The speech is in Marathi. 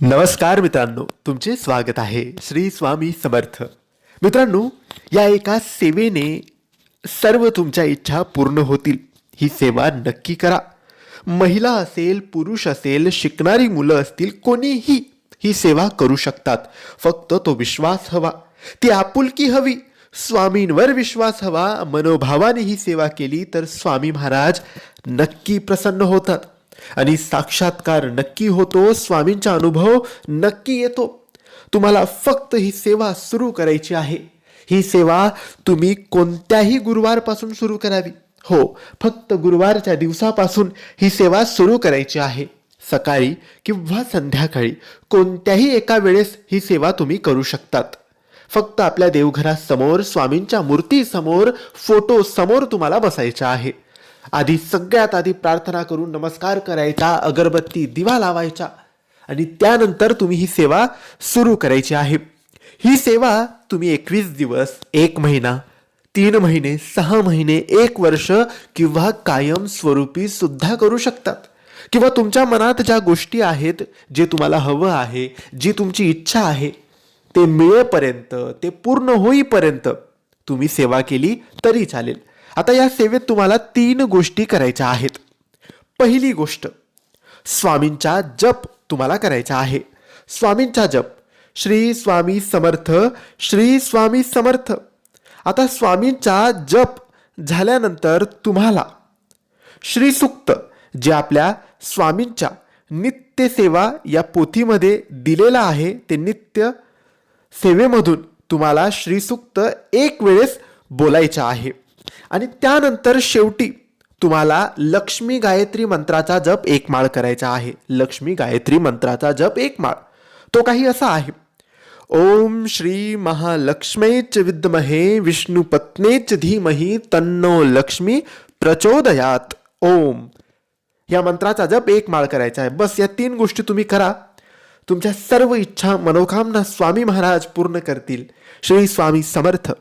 नमस्कार मित्रांनो तुमचे स्वागत आहे. श्री स्वामी समर्थ. मित्रांनो या एका सेवेने सर्व तुमच्या इच्छा पूर्ण होतील. ही सेवा नक्की करा. महिला असेल पुरुष असेल शिकणारी मुलं असतील कोणीही ही सेवा करू शकतात. फक्त तो विश्वास हवा. ती आपुलकी हवी. स्वामींवर विश्वास हवा. मनोभावाने ही सेवा केली तर स्वामी महाराज नक्की प्रसन्न होतात. आणि साक्षात्कार नक्की होतो स्वामींचा अनुभव नक्की येतो. तुम्हाला फक्त ही सेवा सुरू करायची आहे. ही सेवा तुम्ही कोणत्याही गुरुवारपासून सुरू करावी. हो फक्त गुरुवारच्या दिवसापासून ही सेवा सुरू करायची आहे. सकाळी किंवा संध्याकाळी कोणत्याही एका वेळेस ही सेवा तुम्ही करू शकतात. फक्त आपल्या देवघरासमोर स्वामींच्या मूर्तीसमोर फोटो समोर तुम्हाला बसायचं आहे. आधी सगळ्यात आधी प्रार्थना करून नमस्कार करायचा अगरबत्ती दिवा लावायचा आणि त्यानंतर तुम्ही ही सेवा सुरू करायची आहे. ही सेवा तुम्ही एकवीस दिवस एक महिना तीन महिने सहा महिने एक वर्ष किंवा कायम स्वरूपी सुद्धा करू शकतात. किंवा तुमच्या मनात ज्या गोष्टी आहेत जे तुम्हाला हवं आहे जी तुमची इच्छा आहे ते मिळेपर्यंत ते पूर्ण होईपर्यंत तुम्ही सेवा केली तरी चालेल. आता या सेवेत तुम्हाला तीन गोष्टी करायच्या आहेत. पहिली गोष्ट स्वामींचा जप तुम्हाला करायचा आहे. स्वामींचा जप श्री स्वामी समर्थ श्री स्वामी समर्थ. आता स्वामींचा जप झाल्यानंतर तुम्हाला श्रीसुक्त जे आपल्या स्वामींच्या नित्य सेवा या पोथीमध्ये दिलेलं आहे ते नित्य सेवेमधून तुम्हाला श्रीसुक्त एक वेळेस बोलायचं आहे. आणि त्यानंतर शेवटी तुम्हाला लक्ष्मी गायत्री मंत्राचा जप एक माळ करायचा आहे. लक्ष्मी गायत्री मंत्राचा जप एक माळ तो काही असा आहे. ओम श्री महालक्ष्मेच विद्महे विष्णुपत्नेच धीमही तन्नो लक्ष्मी प्रचोदयात. ओम. या मंत्राचा जप एक माळ करायचा आहे. बस या तीन गोष्टी तुम्ही करा. तुमच्या सर्व इच्छा मनोकामना स्वामी महाराज पूर्ण करतील. श्री स्वामी समर्थ.